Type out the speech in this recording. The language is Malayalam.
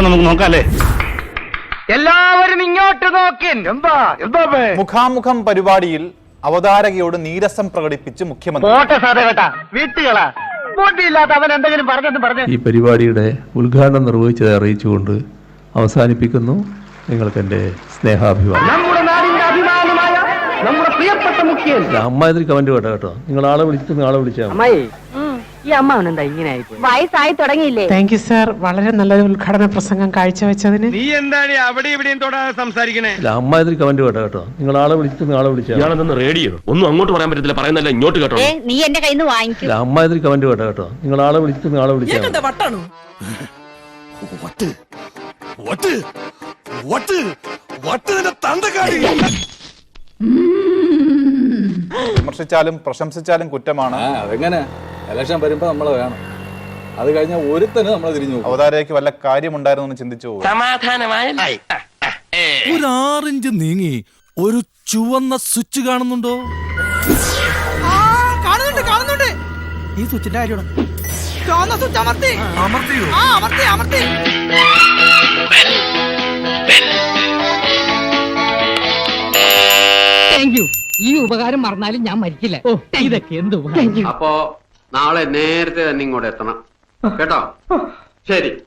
അപ്പൊ നമുക്ക് നോക്കാം അല്ലേ എല്ലാവരും ഇങ്ങോട്ട് നോക്കിൻ എന്താ എന്താ? മുഖാമുഖം പരിപാടിയിൽ അവതാരകയോട് നീരസം പ്രകടിപ്പിച്ച് മുഖ്യമന്ത്രി. പോട്ടെ സാധേ കേട്ടാ. വീട്ടുകളാ. ബോട്ടിയില്ലാത്ത അവൻ എന്തെങ്കിലും പറഞ്ഞെന്ന് പറഞ്ഞു. ഈ പരിപാടിയുടെ ഉദ്ഘാടനം നിർവഹിച്ചത് അറിയിച്ചുകൊണ്ട് അവസാനിപ്പിക്കുന്നു നിങ്ങൾക്ക് എന്റെ സ്നേഹാഭിമാനം. നമ്മുടെ നാടിന്റെ അഭിമാനമായ നമ്മുടെ പ്രിയപ്പെട്ട മുഖ്യൻ. അമ്മാതിരി കമന്റ് കേട്ടോ കേട്ടോ. നിങ്ങൾ ആളെ വിളിച്ചിട്ട് ആളെ വിളിച്ചാൽ മതി. ഈ അമ്മാവൻ എന്താ ഇങ്ങനെ വയസ്സായി തുടങ്ങിയില്ലേ? താങ്ക് യു സാർ വളരെ നല്ലൊരു ഉദ്ഘാടന പ്രസംഗം കാഴ്ചവെച്ചതിന്. നീ എന്താണ് അവിടെ ഇവിടെയും തൊടാതെ സംസാരിക്കണേ? അമ്മ ഇതിൽ കമന്റ് കേട്ടോ കേട്ടോ. നിങ്ങൾ ആളെ വിളിച്ചു ആളെ വിളിച്ചു മതി. ഇയാളെന്തെന്ന് റേഡിയോ? ഒന്നും അങ്ങോട്ട് പറയാൻ പറ്റത്തില്ല. പറയുന്നല്ല ഇങ്ങോട്ട് കേട്ടോ. ഏ, നീ എന്റെ കയ്യിൽ നിന്ന് വാങ്ങിക്കും. അമ്മ ഇതിൽ കമന്റ് കേട്ടോ കേട്ടോ. നിങ്ങൾ ആളെ വിളിച്ചു ആളെ വിളിച്ചു മതി. വട്ട്. വട്ട്. വട്ട്. നിന്റെ തന്തക്കാടി. വിമർശിച്ചാലും പ്രശംസിച്ചാലും കുറ്റമാണ്. അതെങ്ങനെ? ഇലക്ഷൻ വരുമ്പോ നമ്മളെ വേണം. അത് കഴിഞ്ഞാൽ ഒരുത്തന് നമ്മളെ തിരിഞ്ഞു പോകും അവതാരകയ്ക്ക് വല്ല കാര്യമുണ്ടായിരുന്നു ചിന്തിച്ചു പോകും സമാധാനമായി. ഒരു ആറിഞ്ച് നീങ്ങി ഒരു ചുവന്ന സ്വിച്ച് കാണുന്നുണ്ടോ? കാണുന്നുണ്ട് കാണുന്നുണ്ട്. ഈ സ്വിച്ചിന്റെ കാര്യം ചുവന്ന സ്വിച്ച് അമർത്തി. അമർത്തിയോ? ആ അമർത്തി അമർത്തി. താങ്ക് യു ഈ ഉപകാരം മറന്നാലും ഞാൻ മരിക്കില്ല. ഓ ഇതൊക്കെ എന്ത് അപ്പോ നാളെ നേരത്തെ തന്നെ ഇങ്ങോട്ട് എത്തണം. കേട്ടോ? ശരി.